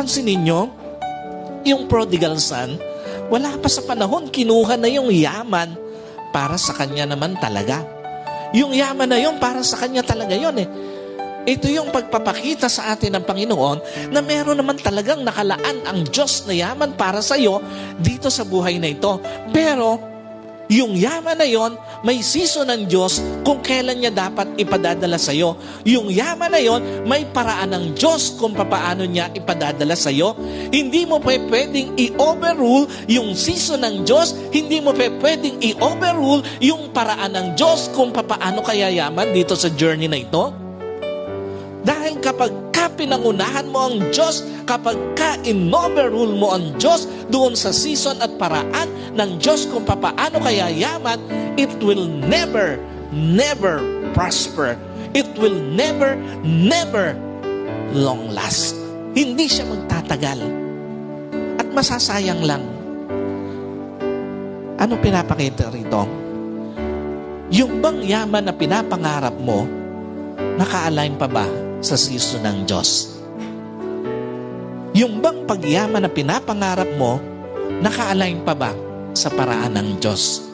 Pansin ninyo, yung prodigal son, wala pa sa panahon, kinuha na yung yaman para sa kanya naman talaga. Yung yaman na yon para sa kanya talaga yon eh. Ito yung pagpapakita sa atin ng Panginoon na meron naman talagang nakalaan ang Diyos na yaman para sa iyo dito sa buhay na ito. Pero yung yaman na yon, may season ng Diyos kung kailan niya dapat ipadadala sa iyo. Yung yaman na yon, may paraan ng Diyos kung papaano niya ipadadala sa iyo. Hindi mo pa pwedeng i-overrule yung season ng Diyos. Hindi mo pa pwedeng i-overrule yung paraan ng Diyos kung papaano kaya yaman dito sa journey na ito. Dahil kapag ka pinangunahan mo ang Diyos, kapag ka inoverrule mo ang Diyos doon sa season at paraan ng Diyos kung papaano kaya yaman, it will never, never prosper. It will never, never long last. Hindi siya magtatagal. At masasayang lang. Ano pinapakita rito? Yung bang yaman na pinapangarap mo, naka-align pa ba sa season ng Diyos? Yung bang pagyaman na pinapangarap mo, naka-align pa ba sa paraan ng Diyos?